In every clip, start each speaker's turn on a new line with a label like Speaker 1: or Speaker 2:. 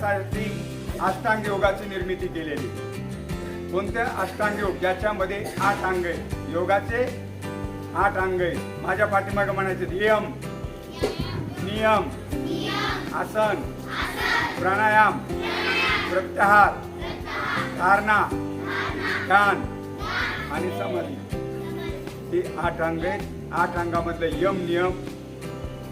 Speaker 1: त्यासाठी अष्टांग योगाची निर्मिती केलेली. कोणत्या अष्टांग योग? ज्याच्यामध्ये आठ अंग आहे योगाचे आठ अंग आहे माझ्या पाठीमागे म्हणायचे यम नियम. आसन. प्राणायाम. प्रत्याहार. धारणा. ध्यान. आणि समाधी. हे आठ अंग आहेत. आठ अंगामधलं यम नियम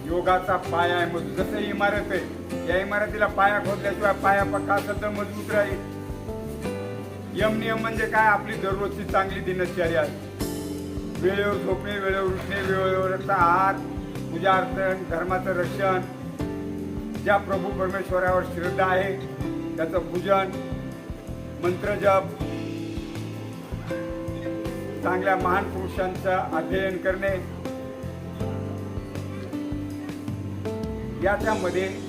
Speaker 1: योगाचा पाया आहे मग जसं इमारत आहे या इमारतीला पाया खोदल्याशिवाय पाया पक्का असेल तर मजबूत राहील. यम नियम म्हणजे काय? आपली दररोजची चांगली दिनचर्या. वेळेवर झोपणे वेळेवर उठणे वेळेवर आहार पूजा अर्चन धर्माचं रक्षण. ज्या प्रभू परमेश्वरावर श्रद्धा आहे त्याचं पूजन मंत्रजप चांगल्या महान पुरुषांचं अध्ययन करणे. याच्यामध्ये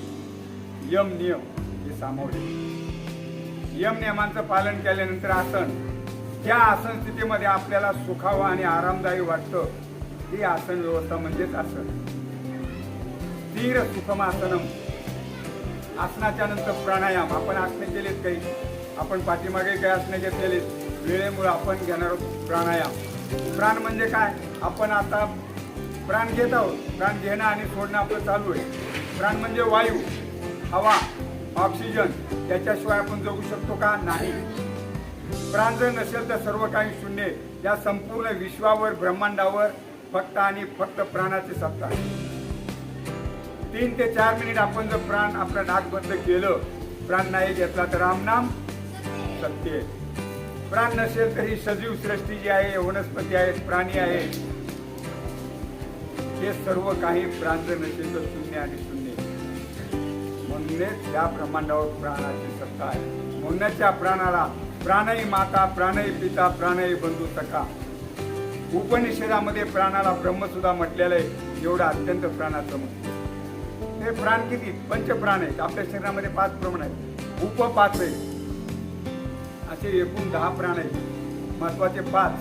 Speaker 1: यम नियम हे सामावले यम नियमांचं पालन केल्यानंतर आसन. त्या आसन स्थितीमध्ये आपल्याला सुखावं आणि आरामदायी वाटतं. ती आसन व्यवस्था म्हणजेच आसन. स्थिर सुखम आसनम. आसनाच्या नंतर प्राणायाम. आपण आसने केलेत काही. आपण पाठीमागे काही आसने घेतलेलीत. वेळेमुळे आपण घेणार आहोत प्राणायाम. प्राण म्हणजे काय? आपण आता प्राण घेत आहोत. प्राण घेणं आणि सोडणं आपलं चालू आहे. प्राण म्हणजे वायू. हवा ऑक्सिजन त्याच्याशिवाय आपण जगू शकतो का? नाही. प्राण जर नसेल तर सर्व काही शून्य या संपूर्ण विश्वावर ब्रह्मांडावर फक्त आणि फक्त प्राणाचे सत्ता तीन ते चार मिनिट आपण जर प्राण आपलं नाक बंद केलं प्राण नाही घेतला तर रामनाम सत्य प्राण नसेल तर ही सजीव सृष्टी जी आहे वनस्पती आहेत प्राणी आहेत हे सर्व काही प्राण जर नसेल तर शून्य आणि शून्य म्हणूनच या ब्रह्मांडावर प्राणाची सत्ता आहे. म्हणूनच या प्राणाला प्राणही माता प्राणही पिता प्राणही बंधू सखा. उपनिषेदामध्ये प्राणाला ब्रह्म सुद्धा म्हटलेलं आहे. एवढं अत्यंत प्राणाचं म्हणते हे प्राण किती? पंचप्राण आहेत. आपल्या शरीरामध्ये पाच प्रमाण आहेत. उप पाच आहेत. असे एकूण दहा प्राण आहेत. महत्त्वाचे पाच.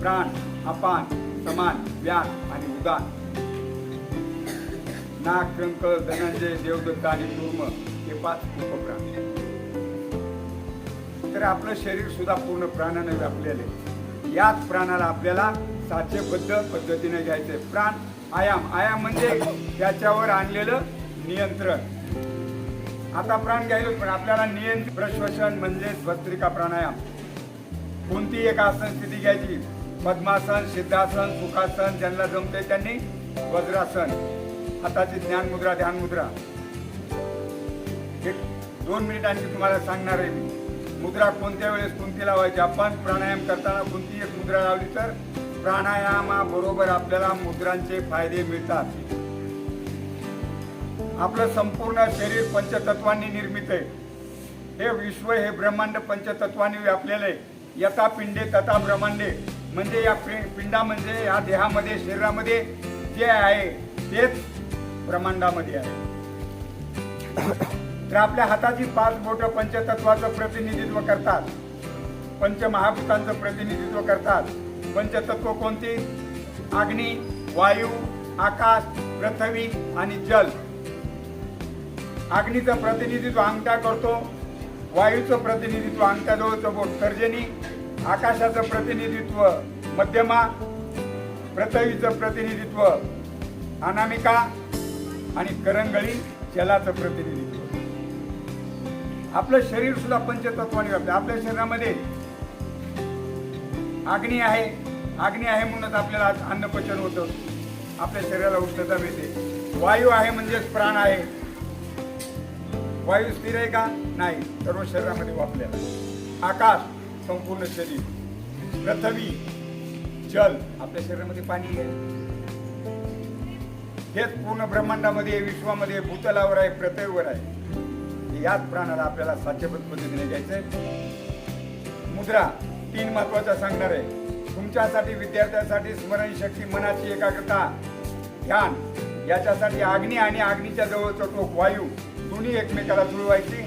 Speaker 1: प्राण अपान समान व्यान आणि उदान. नाग कंकळ धनंजय देवदत्त आणि कुर्म हे पाच उपप्राण तर आपलं शरीर सुद्धा पूर्ण प्राणाने व्यापलेले याच प्राणाला आपल्याला साचेबद्ध पद्धतीने घ्यायचे प्राण आयाम. आयाम म्हणजे त्याच्यावर आणलेलं नियंत्रण. आता प्राण घ्यायलो पण आपल्याला नियंत्रित प्रश्वसन म्हणजे भस्त्रिका प्राणायाम. कोणती एक आसन स्थिती घ्यायची. पद्मासन सिद्धासन सुखासन ज्यांना जमते त्यांनी वज्रासन. हाताची ज्ञान मुद्रा ध्यान मुद्रा. एक दोन मिनिटांची तुम्हाला सांगणार आहे मी. मुद्रा कोणत्या वेळेस कोणती लावायची? आपण प्राणायाम करताना कोणती एक मुद्रा लावली तर? प्राणायामाबरोबर आपल्याला मुद्रांचे फायदे मिळतात. आपलं संपूर्ण शरीर पंचतत्वांनी निर्मित आहे. हे विश्व हे ब्रह्मांड पंचतत्वांनी व्यापलेलं आहे. यथा पिंडे तथा ब्रह्मांडे. म्हणजे या पि- पिंडा म्हणजे या देहामध्ये शरीरामध्ये जे आहे तेच ब्रह्मांडामध्ये आहे. तर आपल्या हाताची पाच बोट पंचतत्वाचं प्रतिनिधित्व करतात. पंचमहाभूतांचं प्रतिनिधित्व करतात. पंचतत्व कोणती? अग्नी वायू आकाश पृथ्वी आणि जल. अग्नीचं प्रतिनिधित्व अंगठा करतो. वायूचं प्रतिनिधित्व अंगठ्याजवळचं बोट तर्जनी. आकाशाचं प्रतिनिधित्व मध्यमा. पृथ्वीचं प्रतिनिधित्व अनामिका. आणि करंगळी जलाचं प्रतिनिधित्व आपलं शरीर सुद्धा पंचतत्वाने व्यापलं आपल्या शरीरामध्ये अग्नी आहे. अग्नी आहे म्हणूनच आपल्याला आज अन्नपचन होतं. आपल्या शरीराला उष्णता मिळते. वायू आहे म्हणजेच प्राण आहे. वायू स्थिर आहे का? नाही. सर्व शरीरामध्ये वापरलेला आकाश संपूर्ण शरीर पृथ्वी जल आपल्या शरीरामध्ये पाणी आहे. हेच पूर्ण ब्रह्मांडामध्ये विश्वामध्ये भूतलावर आहे पृथ्वीवर आहे. याच प्राणाला आपल्याला साध्यपद पद्धतीने घ्यायचंय. मुद्रा तीन महत्त्वाचा सांगणार आहे. तुमच्यासाठी विद्यार्थ्यांसाठी स्मरणशक्ती मनाची एकाग्रता ध्यान याच्यासाठी अग्नी आणि अग्नीच्या जवळचं टोक वायू दोन्ही एकमेकाला जुळवायची.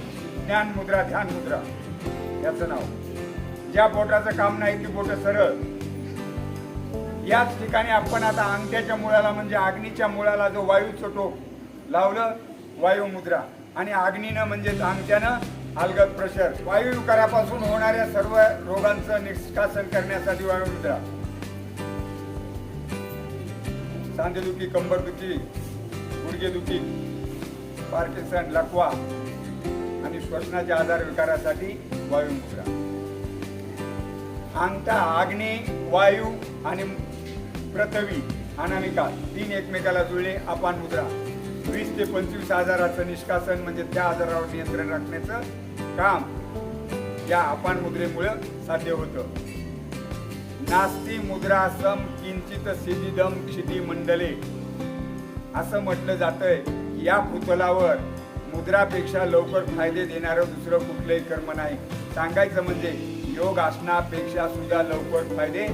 Speaker 1: ज्ञान मुद्रा ध्यान मुद्रा. याचं नाव. ज्या बोटाचं काम नाही ती बोट सरळ. याच ठिकाणी आपण आता अंगठ्याच्या मुळाला म्हणजे अग्नीच्या मुळाला जो वायूचं टोक लावलं वायुमुद्रा आणि आग्नीनं म्हणजे अंगठ्यानं अलगद प्रेशर. वायू विकारापासून होणाऱ्या सर्व रोगांचं निष्कासन करण्यासाठी वायुमुद्रा सांधेदुखी कंबरदुखी गुडघेदुखी पार्किसन लकवा आणि श्वसनाच्या आधार विकारासाठी वायुमुद्रा अंगठा अग्नी वायू आणि प्रथवी अनामिका तीन एकमेकाला जुळले अपान मुद्रा. वीस ते पंचवीस आजाराचं निष्कासन म्हणजे त्या आजारावर नियंत्रण राखण्याचं काम या अपान मुद्रेमुळं साध्य होतं. नास्ती मुद्रा सम किंचित सिदिदम क्षिती मंडले. असं म्हटलं जातंय या पुतलावर मुद्रापेक्षा लवकर फायदे देणारं दुसरं कुठलंही कर्म नाही. सांगायचं म्हणजे योग आसनापेक्षा सुद्धा लवकर फायदे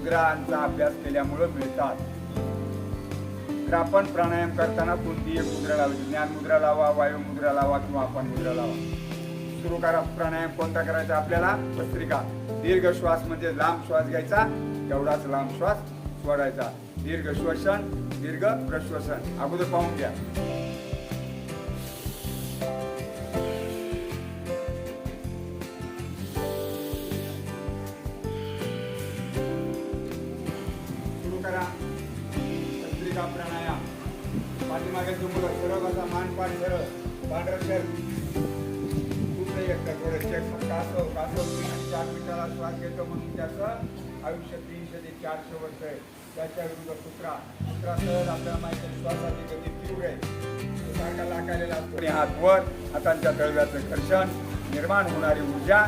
Speaker 1: मुद्रांचा अभ्यास केल्यामुळं मिळतात. तर आपण प्राणायाम करताना कोणती एक मुद्रा लावायची ज्ञान मुद्रा लावा वायू मुद्रा लावा किंवा आपण मुद्रा लावा. सुरू करा. प्राणायाम कोणता करायचा आपल्याला? भस्त्रिका दीर्घ श्वास म्हणजे लांब श्वास घ्यायचा तेवढाच लांब श्वास सोडायचा. दीर्घ श्वसन दीर्घ प्रश्वसन. अगोदर पाहून घ्या. भस्त्रिका प्राणायाम? पाठीमागे मुलं सरळ बसा मान पाठ सरळ पांढरा शर्ट कुठलंही एकटा थोडं चेक कासव कासव चार मिनिटाला श्वास घेतो म्हणून त्याचं आयुष्य तीनशे ते चारशे वर्ष आहे. त्याच्या विरुद्ध कुत्रा कुत्रा सहज आपल्याला माहिती आहे, श्वासाची गती तीव्र आहे. सारखा लाकालेला असतो. आणि हात वर हातांच्या तळव्याचं घर्षण निर्माण होणारी ऊर्जा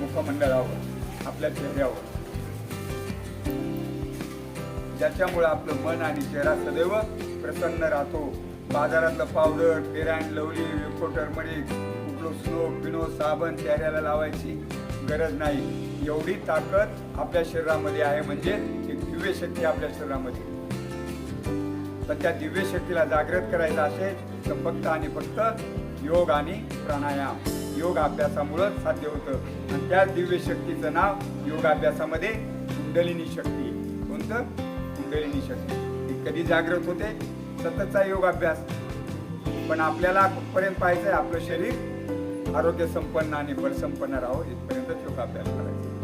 Speaker 1: मुखमंडळावर आपल्या चेहऱ्यावर ज्याच्यामुळे आपलं मन आणि चेहरा सदैव प्रसन्न राहतो. बाजारातलं powder fair and lovely Vicco turmeric कुठलं स्नो पिनो साबण चेहऱ्याला लावायची गरज नाही. एवढी ताकद आपल्या शरीरामध्ये आहे म्हणजे एक दिव्य शक्ती आपल्या शरीरामध्ये. तर त्या दिव्य शक्तीला जागृत करायचं असेल तर फक्त आणि फक्त योग आणि प्राणायाम. योग अभ्यासामुळं साध्य होतं. आणि त्या दिव्य शक्तीचं नाव योग अभ्यासामध्ये कुंडलिनी शक्ती. कोणतं? कुंडलिनी शक्ती ती कधी जागृत होते सततचा योग अभ्यास पण आपल्याला कुठपर्यंत पाहिजे आपलं शरीर आरोग्य संपन्न आणि बलसंपन्न राहो इथपर्यंतच योगाभ्यास करायचा.